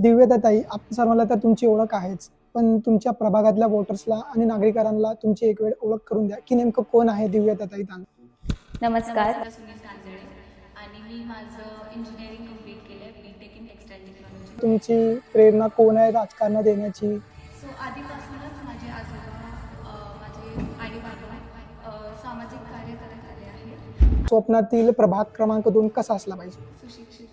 दिव्यताताई आपण सर्वांना तर तुमची ओळख आहेच. पण तुमच्या प्रभागातल्या वोटर्सला आणि नागरिकांना तुमची एक वेळ ओळख करून द्या. की नेमकं कोण आहे दिव्यताताई तांदळे नमस्कार. आणि मी माझं इंजिनिअरिंग कंप्लीट केलं आहे B tech in textile technology तुमची प्रेरणा कोण आहे राजकारणात येण्याची सो आधीपासूनच माझे आजोबा अ, माझे आई बाबा अ, सामाजिक कार्य करत आले आहेत. स्वप्नातील प्रभाग क्रमांक दोन कसा असला पाहिजे? सुशिक्षित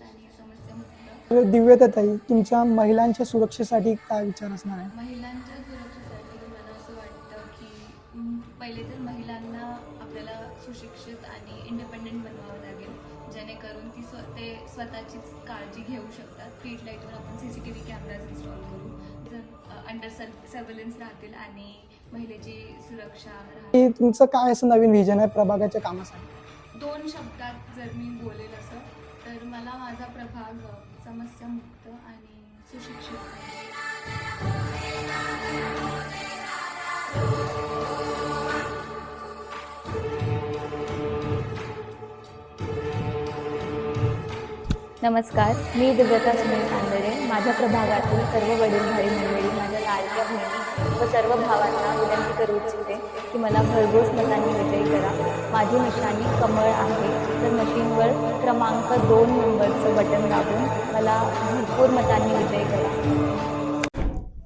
दिव्यताताई तुमच्या महिलांच्या सुरक्षेसाठी काय विचार असणार आहे? महिलांच्या सुरक्षेसाठी मला असं वाटतं की पहिले तर महिलांना आपल्याला सुशिक्षित आणि इंडिपेंडेंट बनवावं लागेल. जेणेकरून ती स्व ते स्वतःचीच काळजी घेऊ शकतात. स्ट्रीट लाईटवर आपण C C T V cameras install करू. जर अंडर सर् सर्वेलन्स राहतील आणि महिलेची सुरक्षा तुमचं काय असं नवीन व्हिजन आहे प्रभागाच्या कामासाठी? दोन शब्दात जर मी बोलेल असं मला माझा प्रभाग समस्यामुक्त आणि सुशिक्षित. नमस्कार मी दिव्यता सुनील तांदळे माझ्या प्रभागातील सर्व वडीलधारी मंडळी माझ्या लाडक्या बहिणी व सर्व भावांना विनंती करू इच्छिते की मला भरघोस मतांनी विजयी करा. माझी निशाणी कमळ आहे. तर मशीनवर क्रमांक दोन नंबरचं बटन दाबून मला भरपूर मतांनी विजयी करा.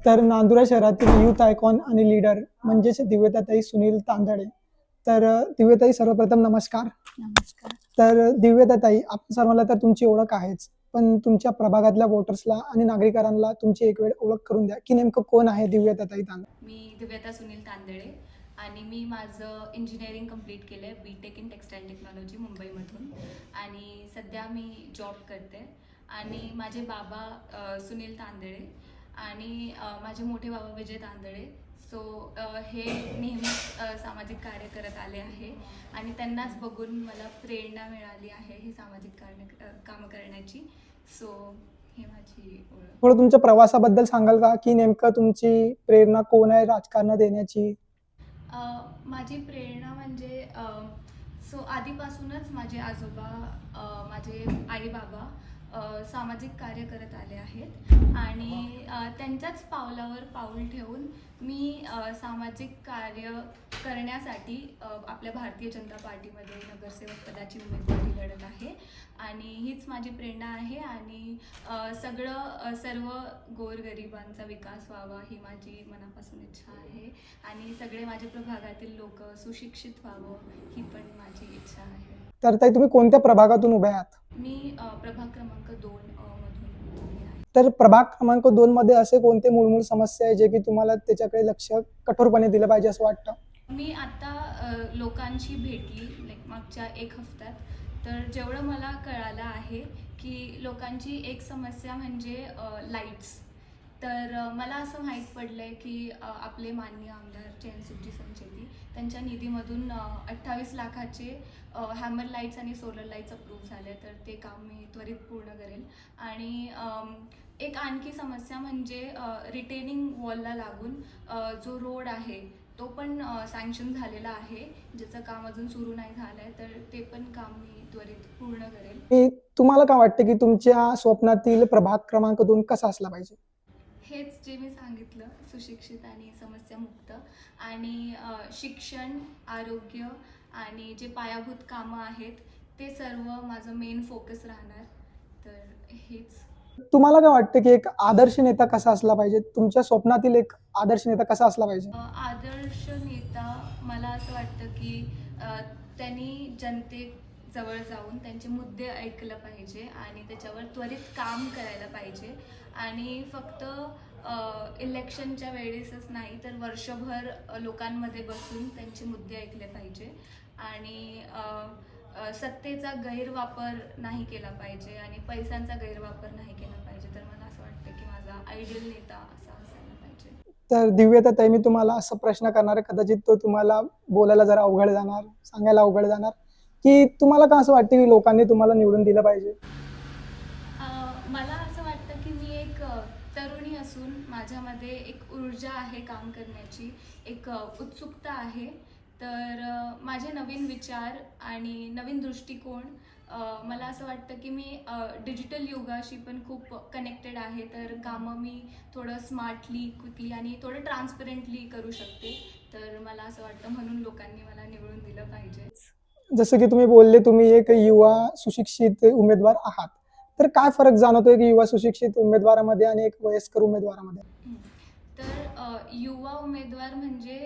तर नांदुरा शहरातील युथ आयकॉन आणि लीडर म्हणजेच दिव्यताताई सुनील तांदळे. तर दिव्यताई सर्वप्रथम नमस्कार. नमस्कार. तर दिव्यताताई आपण सर्वांना तर तुमची ओळख आहेच पण तुमच्या प्रभागातल्या वोटर्सला आणि नागरिकांना तुमची एक वेळ ओळख करून द्या की नेमकं कोण आहे दिव्यताताई तांदळे? मी दिव्यता सुनील तांदळे आणि मी माझं इंजिनिअरिंग कंप्लीट केलं आहे B tech in textile technology मुंबईमधून. आणि सध्या मी जॉब करते. आणि माझे बाबा सुनील तांदळे आणि माझे मोठे बाबा विजय तांदळे सो हे नेहमीच सामाजिक कार्य करत आले आहे आणि त्यांनाच बघून मला प्रेरणा मिळाली आहे हे सामाजिक कार्य कामं करण्याची. सो हे माझी ओळख. थोडं तुमच्या प्रवासाबद्दल सांगाल का? की नेमकं तुमची प्रेरणा कोण आहे राजकारणात येण्याची अ, माझी प्रेरणा म्हणजे सो आधीपासूनच माझे आजोबा माझे आई बाबा सामाजिक कार्य करत आले आहेत. आणि त्यांच्याच पावलावर पाऊल ठेवून मी सामाजिक कार्य करण्यासाठी आपल्या भारतीय जनता पार्टीमध्ये नगरसेवक पदाची उमेदवारी लढत आहे. आणि हीच माझी प्रेरणा आहे आणि सगळं सर्व गोरगरिबांचा विकास व्हावा ही माझी मनापासून इच्छा आहे. आणि सगळे माझ्या प्रभागातील लोक सुशिक्षित व्हावं ही पण माझी इच्छा आहे. तर ताई तुम्ही कोणत्या प्रभागातून उभे आहात? मी प्रभाग क्रमांक दोन तर प्रभाग क्रमांक दोन मध्ये असे कोणते मूळमूळ समस्या आहे जे की तुम्हाला त्याच्याकडे लक्ष कठोरपणे दिलं पाहिजे असं वाटतं? मी आता लोकांशी भेटली लाईक मागच्या एक हफ्त्यात. तर जेवढं मला कळालं आहे की लोकांची एक समस्या म्हणजे लाईट्स तर मला असं माहीत पडलं आहे की आपले मान्य आमदार चैनसुखजी संचेती त्यांच्या निधीमधून अठ्ठावीस लाखाचे हॅमर लाईट्स आणि सोलर लाईट्स अप्रूव्ह झाले. तर ते काम मी त्वरित पूर्ण करेल. आणि एक आणखी समस्या म्हणजे रिटेनिंग वॉलला लागून जो रोड आहे तो पण सँक्शन झालेला आहे. ज्याचं काम अजून सुरू नाही झालं आहे तर ते पण काम मी त्वरित पूर्ण करेल. तुम्हाला काय वाटतं की तुमच्या स्वप्नातील प्रभाग क्रमांक दोन कसा असला पाहिजे? हेच जे मी सांगितलं सुशिक्षित आणि समस्यामुक्त. आणि शिक्षण आरोग्य आणि जे पायाभूत कामं आहेत ते सर्व माझं मेन फोकस राहणार. तर हेच. तुम्हाला काय वाटतं की एक आदर्श नेता कसा असला पाहिजे? तुमच्या स्वप्नातील एक आदर्श नेता कसा असला पाहिजे? आदर्श नेता मला असं वाटतं की त्यांनी जवळ जाऊन त्यांचे मुद्दे ऐकलं पाहिजे आणि त्याच्यावर त्वरित काम करायला पाहिजे. आणि फक्त इलेक्शनच्या वेळेसच नाही तर वर्षभर लोकांमध्ये बसून त्यांचे मुद्दे ऐकले पाहिजे. आणि सत्तेचा गैरवापर नाही केला पाहिजे आणि पैशांचा गैरवापर नाही केला पाहिजे. तर मला असं वाटतं की माझा आयडियल नेता असा असायला पाहिजे. तर दिव्यता ताई मी तुम्हाला असा प्रश्न करणार आहे कदाचित तो तुम्हाला बोलायला जरा अवघड जाणार सांगायला अवघड जाणार. की तुम्हाला का असं वाटतं की लोकांनी तुम्हाला निवडून दिलं पाहिजे? मला असं वाटतं की मी एक तरुणी असून माझ्यामध्ये एक ऊर्जा आहे काम करण्याची एक उत्सुकता आहे. तर माझे नवीन विचार आणि नवीन दृष्टिकोन मला असं वाटतं की मी डिजिटल युगाशी पण खूप कनेक्टेड आहे. तर कामं मी थोडं स्मार्टली क्विकली आणि थोडं ट्रान्सपरंटली करू शकते. तर मला असं वाटतं म्हणून लोकांनी मला निवडून दिलं पाहिजे. जसं की तुम्ही बोलले तुम्ही एक युवा सुशिक्षित उमेदवार आहात. तर काय फरक जाणवतोय की युवा सुशिक्षित उमेदवारामध्ये आणि एक वयस्कर उमेदवारामध्ये? तर युवा उमेदवार म्हणजे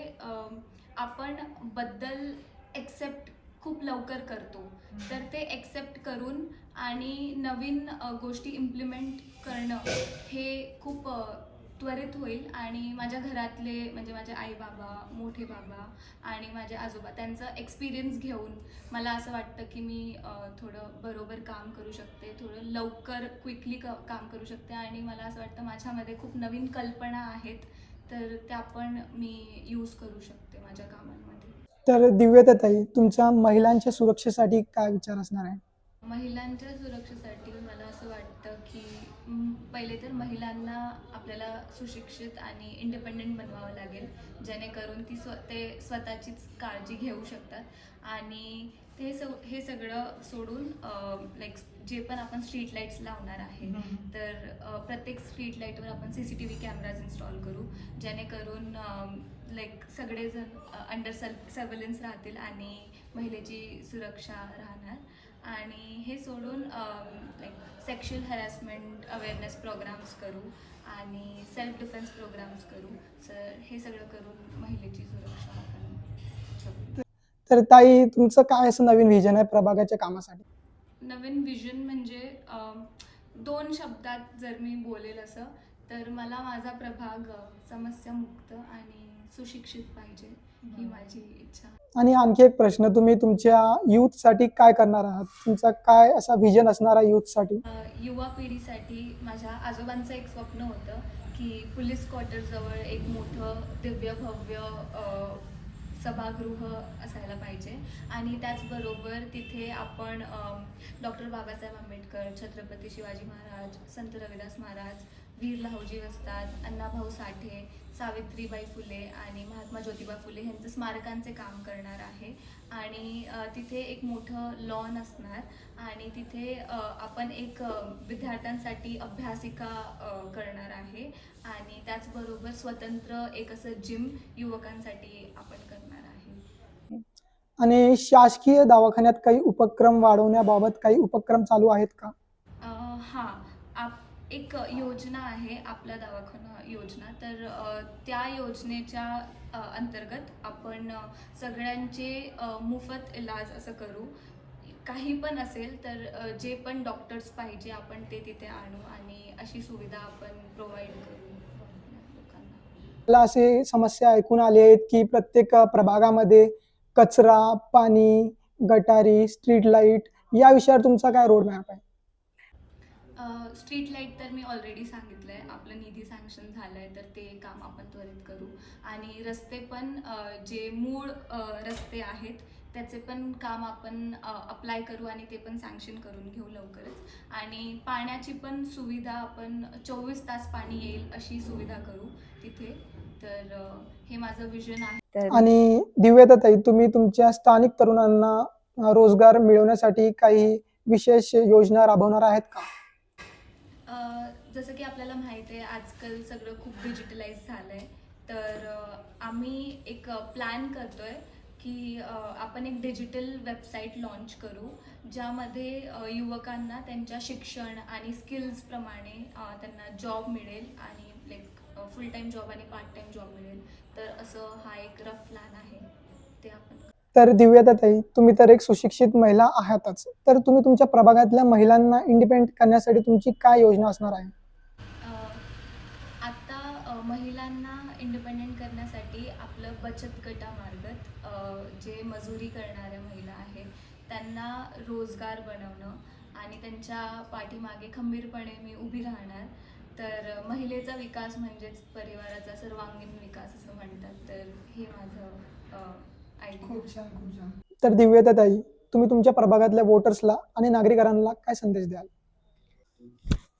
आपण बद्दल एक्सेप्ट खूप लवकर करतो. तर ते एक्सेप्ट करून आणि नवीन गोष्टी इम्प्लिमेंट करणं हे खूप त्वरित होईल आणि माझ्या घरातले म्हणजे माझे आई बाबा मोठे बाबा आणि माझे आजोबा त्यांचा एक्सपिरियन्स घेऊन मला असं वाटतं की मी थोडं बरोबर काम करू शकते थोडं लवकर क्विकली क काम करू शकते आणि मला असं वाटतं माझ्यामध्ये खूप नवीन कल्पना आहेत तर त्या पण मी यूज करू शकते माझ्या कामांमध्ये. तर दिव्यताई तुमच्या महिलांच्या सुरक्षेसाठी काय विचार असणार आहे? महिलांच्या सुरक्षेसाठी मला असं वाटतं की पहिले तर महिलांना आपल्याला सुशिक्षित आणि इंडिपेंडेंट बनवावं लागेल जेणेकरून ती स्व ते स्वतःचीच काळजी घेऊ शकतात. आणि ते स हे सगळं सोडून लाईक जे पण आपण स्ट्रीट लाईट्स लावणार आहे तर प्रत्येक स्ट्रीट लाईटवर आपण C C T V cameras install करू जेणेकरून लाईक सगळेजण अंडर सर सर्वेलन्स राहतील आणि महिलेची सुरक्षा राहणार. आणि हे सोडून like sexual harassment awareness programs करू आणि सेल्फ डिफेन्स प्रोग्राम्स करू. सर हे सगळं करून महिलेची सुरक्षा आपण. तर ताई तुमचं काय असं नवीन व्हिजन आहे प्रभागाच्या कामासाठी? नवीन विजन म्हणजे दोन शब्दात जर मी बोलेल असं तर मला माझा प्रभाग समस्यामुक्त आणि सुशिक्षित पाहिजे. ही माझी इच्छा. आणि आणखी एक प्रश्न तुम्ही तुमच्या youth-साठी काय करणार आहात? तुमचा काय असा व्हिजन असणार अ, युवा पिढीसाठी माझ्या आजोबांचं एक स्वप्न होतं की पोलीस क्वार्टरजवळ एक मोठं दिव्य भव्य सभागृह असायला पाहिजे. आणि त्याचबरोबर तिथे आपण डॉक्टर बाबासाहेब आंबेडकर छत्रपती शिवाजी महाराज संत रविदास महाराज वीर लहुजी वस्ताद अण्णाभाऊ साठे सावित्रीबाई फुले आणि महात्मा ज्योतिबा फुले यांचं स्मारकांचे काम करणार आहे. आणि तिथे एक मोठं लॉन असणार आणि तिथे आपण एक विद्यार्थ्यांसाठी अभ्यासिका करणार आहे. आणि त्याचबरोबर स्वतंत्र एक असं जिम युवकांसाठी आपण करणार आहे. आणि शासकीय दवाखान्यात काही उपक्रम वाढवण्याबाबत काही उपक्रम चालू आहेत का? हां. एक योजना आहे आपला दवाखाना योजना. तर त्या योजनेच्या अंतर्गत आपण सगळ्यांचे मोफत इलाज असं करू. काही पण असेल तर जे पण डॉक्टर्स पाहिजे आपण ते तिथे आणू आणि अशी सुविधा आपण प्रोव्हाइड करू. मला असे समस्या ऐकून आले आहेत की प्रत्येक प्रभागामध्ये कचरा पाणी गटारी स्ट्रीट लाइट या विषयावर तुमचा काय रोडमॅप आहे? स्ट्रीट लाइट तर मी ऑलरेडी सांगितलं आहे आपलं निधी सँक्शन झालं आहे तर ते काम आपण त्वरित करू. आणि रस्ते पण जे मूळ रस्ते आहेत त्याचे पण काम आपण अप्लाय करू आणि ते पण सँक्शन करून घेऊ लवकरच. आणि पाण्याची पण सुविधा आपण चोवीस तास पाणी येईल अशी सुविधा करू तिथे. तर हे माझं विजन आहे. आणि दिव्यताई तुम्ही तुमच्या स्थानिक तरुणांना रोजगार मिळवण्यासाठी काही विशेष योजना राबवणार आहेत का? जसं की आपल्याला माहिती आहे आजकाल सगळं खूप डिजिटलाइज झालं आहे तर आम्ही एक प्लॅन करतो आहे की आपण एक डिजिटल वेबसाईट लॉन्च करू ज्यामध्ये युवकांना त्यांच्या शिक्षण आणि स्किल्सप्रमाणे त्यांना जॉब मिळेल आणि लाईक फुल टाईम जॉब आणि पार्ट टाईम जॉब मिळेल. तर असं हा एक रफ प्लॅन आहे. ते आपण तर दिव्यताताई तुम्ही तर एक सुशिक्षित महिला आहातच. तर तुम्ही तुमच्या प्रभागातल्या महिलांना इंडिपेंडेंट करण्यासाठी तुमची काय योजना असणार आहे? आता आत्ता महिलांना इंडिपेंडेंट करण्यासाठी आपलं बचत गटामार्फत जे मजुरी करणाऱ्या महिला आहेत त्यांना रोजगार बनवणं आणि त्यांच्या पाठीमागे खंबीरपणे मी उभी राहणार. तर महिलेचा विकास म्हणजेच परिवाराचा सर्वांगीण विकास असं म्हणतात. तर हे माझं तर दिव्यताई तुम्ही तुमच्या प्रभागातल्या वोटर्सला आणि नागरिकांना काय संदेश द्याल?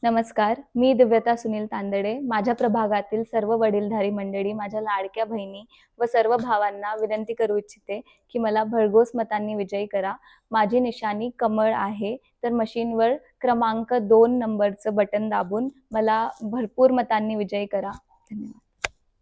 नमस्कार मी दिव्यता सुनील तांदडे. माझ्या प्रभागातील सर्व वडीलधारी मंडळी माझ्या लाडक्या बहिणी व सर्व भावांना विनंती करू इच्छिते की मला भरघोस मतांनी विजयी करा. माझी निशाणी कमळ आहे तर मशीनवर क्रमांक दोन नंबरचं बटन दाबून मला भरपूर मतांनी विजयी करा. धन्यवाद.